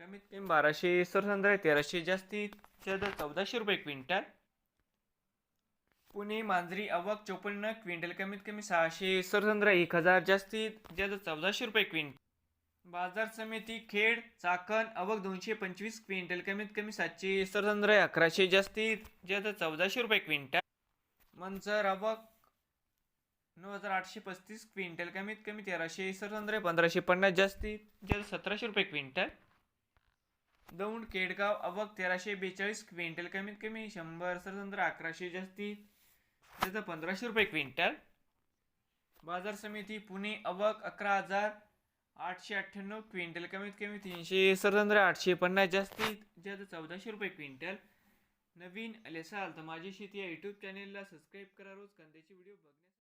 कमीत कमी बाराशे सरसंद्रा तेराशे जास्तीत जास्त चौदाशे रुपये क्विंटल. पुणे मांजरी अवाक चोपन्न क्विंटल कमीत कमी सहाशे सरसंद्रा एक हजार जास्तीत जास्त चौदाशे रुपये क्विंटल. बाजार समिती खेड चाकण अवघ दोनशे पंचवीस क्विंटल कमीत कमी सातशे सरसंद्र अकराशे जास्तीत जास्त चौदाशे रुपये क्विंटल. मंचर अवक नऊ हजार आठशे पस्तीस क्विंटल कमीत कमी तेराशे सरसंद्र पंधराशे पन्नास जास्तीत जास्त सतराशे रुपये क्विंटल. दौंड केडगाव अवक तेराशे बेचाळीस क्विंटल. कमीत कमी शंभर सरसंद्र अकराशे जास्तीत त्याचं पंधराशे रुपये क्विंटल. बाजार समिती पुणे अवक अकरा हजार आठशे अठ्ठ्याण्णव क्विंटल. कमीत कमी तीनशे सरसंद्र आठशे पन्नास जास्तीत जास्त चौदाशे रुपये क्विंटल. नवीन आले असाल तर माझी शेती या यूट्यूब चॅनेलला सबस्क्राईब करा रोज. कांद्याचे व्हिडिओ बघण्यासाठी.